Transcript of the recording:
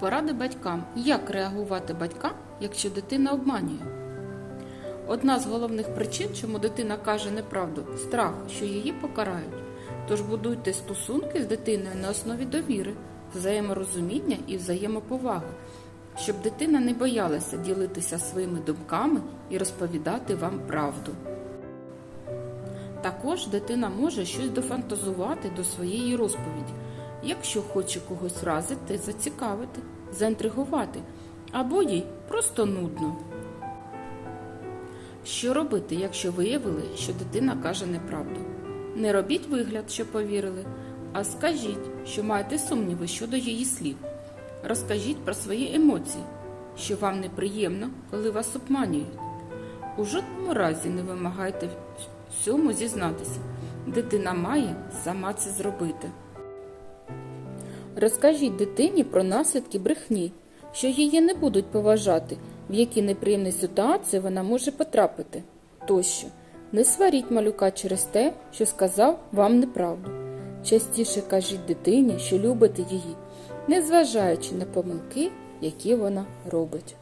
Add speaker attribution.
Speaker 1: Поради батькам. Як реагувати батькам, якщо дитина обманює? Одна з головних причин, чому дитина каже неправду страх, що її покарають. Тож будуйте стосунки з дитиною на основі довіри, взаєморозуміння і взаємоповаги, щоб дитина не боялася ділитися своїми думками і розповідати вам правду. Також дитина може щось дофантазувати до своєї розповіді, якщо хоче когось вразити, зацікавити, заінтригувати, або їй просто нудно. Що робити, якщо виявили, що дитина каже неправду? Не робіть вигляд, що повірили, а скажіть, що маєте сумніви щодо її слів. Розкажіть про свої емоції, що вам неприємно, коли вас обманюють. У жодному разі не вимагайте всьому зізнатися. Дитина має сама це зробити. Розкажіть дитині про наслідки брехні, що її не будуть поважати, в які неприємні ситуації вона може потрапити. Тощо, не сваріть малюка через те, що сказав вам неправду. Частіше кажіть дитині, що любите її, незважаючи на помилки, які вона робить.